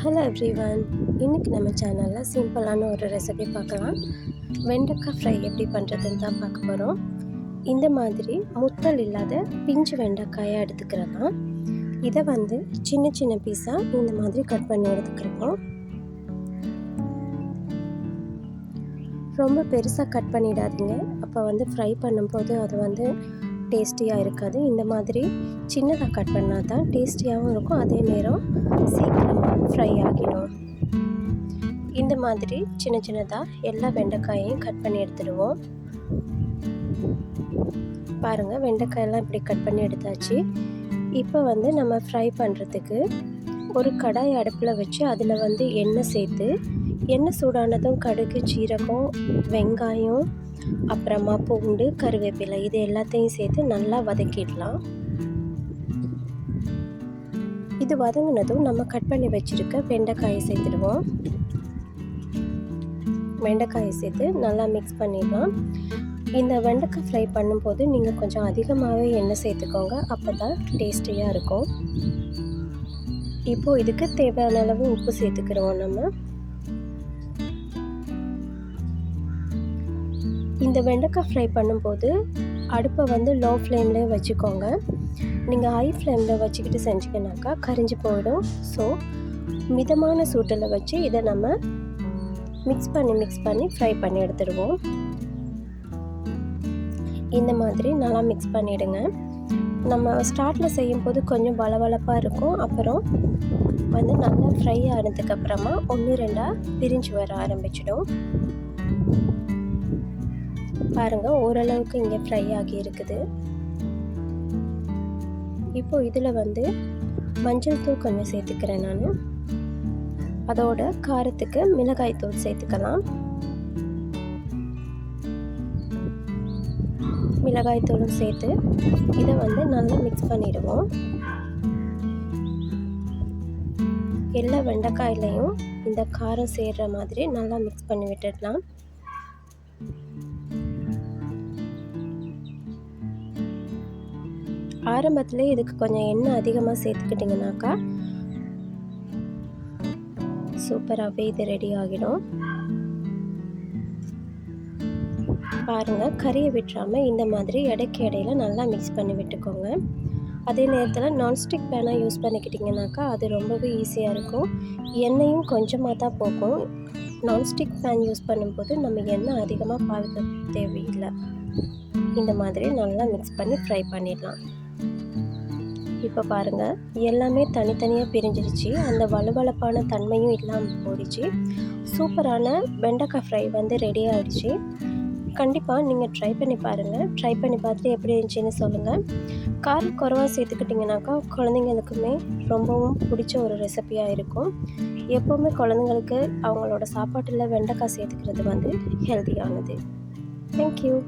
Hello everyone இன்றைக்கி நம்ம சேனலில் சிம்பிளான ஒரு ரெசிபி பார்க்கலாம். வெண்டைக்காய் ஃப்ரை எப்படி பண்ணுறதுன்னு தான் பார்க்க போகிறோம் இந்த மாதிரி முத்தல் இல்லாத பிஞ்சு வெண்டைக்காயை எடுத்துக்கிறலாம் இதை வந்து சின்ன சின்ன பீஸாக இந்த மாதிரி கட் பண்ணி எடுத்துக்கிறோம். ரொம்ப பெருசாக கட் பண்ணிடாதீங்க. அப்போ வந்து ஃப்ரை பண்ணும்போது அது வந்து டேஸ்டியாக இருக்காது. இந்த மாதிரி சின்னதாக கட் பண்ணால் தான் டேஸ்டியாகவும் இருக்கும். அதே நேரம் சீக்கிரமாக ஃப்ரை ஆகிடும். இந்த மாதிரி சின்ன சின்னதாக எல்லா வெண்டைக்காயையும் கட் பண்ணி எடுத்துடுவோம். பாருங்கள் வெண்டைக்காயெல்லாம் இப்படி கட் பண்ணி எடுத்தாச்சு. இப்போ வந்து நம்ம ஃப்ரை பண்ணுறதுக்கு ஒரு கடாய் அடுப்பில் வச்சு அதில் வந்து எண்ணெய் சேர்த்து எண்ணெய் சூடானதும் கடுகு சீரகம் வெங்காயம் அப்புறமா பூண்டு கருவேப்பிலை இது எல்லாத்தையும் சேர்த்து நல்லா வதக்கிடலாம். இது வதங்கினதும் நம்ம கட் பண்ணி வச்சுருக்க வெண்டைக்காயை சேர்த்துடுவோம். வெண்டைக்காயை சேர்த்து நல்லா மிக்ஸ் பண்ணிடலாம். இந்த வெண்டைக்காய் ஃப்ரை பண்ணும்போது நீங்கள் கொஞ்சம் அதிகமாகவே எண்ணெய் சேர்த்துக்கோங்க அப்போ தான் டேஸ்டியாக இருக்கும். இப்போது இதுக்கு தேவையான அளவு உப்பு சேர்த்துக்கிறோம் நம்ம. இந்த வெண்டைக்காய் ஃப்ரை பண்ணும்போது அடுப்பை வந்து லோ ஃப்ளேம்லேயே வச்சுக்கோங்க நீங்கள் ஹை ஃப்ளேமில் வச்சுக்கிட்டு செஞ்சிங்கனாக்கா கரிஞ்சு போயிடும். ஸோ மிதமான சூட்டில் வச்சு இதை நம்ம மிக்ஸ் பண்ணி மிக்ஸ் பண்ணி ஃப்ரை பண்ணி எடுத்துடுவோம். இந்த மாதிரி நல்லா மிக்ஸ் பண்ணிவிடுங்க நம்ம ஸ்டார்ட்டில் செய்யும்போது கொஞ்சம் வளவளப்பாக இருக்கும். அப்புறம் வந்து நல்லா ஃப்ரை ஆனதுக்கப்புறமா ஒன்று ரெண்டாக பிரிஞ்சு வர ஆரம்பிச்சிடும். பாருங்கள் ஓரளவுக்கு இங்கே ஃப்ரை ஆகி இருக்குது இப்போ இதில் வந்து மஞ்சள் தூள் கொஞ்சம் சேர்த்துக்கிறேன் நான். அதோட காரத்துக்கு மிளகாய் தூள் சேர்த்துக்கலாம். மிளகாய் தூளும் சேர்த்து இதை வந்து நல்லா மிக்ஸ் பண்ணிடுவோம். எல்லா வெண்டைக்காயிலையும் இந்த காரம் சேர்கிற மாதிரி நல்லா மிக்ஸ் பண்ணி விட்டுடலாம். ஆரம்பத்தில் இதுக்கு கொஞ்சம் எண்ணெய் அதிகமாக சேர்த்துக்கிட்டிங்கனாக்கா சூப்பராகவே இது ரெடி ஆகிடும். பாருங்கள் கறியை விட்டுறாமல் இந்த மாதிரி இடைக்கு இடையில நல்லா மிக்ஸ் பண்ணி விட்டுக்கோங்க. அதே நேரத்தில் நான்ஸ்டிக் பேனாக யூஸ் பண்ணிக்கிட்டிங்கனாக்கா அது ரொம்பவே ஈஸியாக இருக்கும். எண்ணெயும் கொஞ்சமாக தான் போகும். நான்ஸ்டிக் பேன் யூஸ் பண்ணும்போது நம்ம எண்ணெய் அதிகமாக பாவிக்க தேவையில்லை. இந்த மாதிரி நல்லா மிக்ஸ் பண்ணி ஃப்ரை பண்ணிடலாம். இப்போ பாருங்கள் எல்லாமே தனித்தனியாக பிரிஞ்சிருச்சு. அந்த வலுவலப்பான தன்மையும் இல்லாமல் போயிடுச்சு. சூப்பரான வெண்டைக்காய் ஃப்ரை வந்து ரெடி ஆகிடுச்சு கண்டிப்பாக நீங்கள் ட்ரை பண்ணி பாருங்கள் ட்ரை பண்ணி பார்த்துட்டு எப்படி இருந்துச்சுன்னு சொல்லுங்கள் காரம் குறவாக சேர்த்துக்கிட்டிங்கனாக்கா குழந்தைங்களுக்குமே ரொம்பவும் பிடிச்ச ஒரு ரெசிபியாக இருக்கும். எப்போவுமே குழந்தைங்களுக்கு அவங்களோட சாப்பாட்டில் வெண்டைக்காய் சேர்த்துக்கிறது வந்து ஹெல்த்தியானது தேங்க்யூ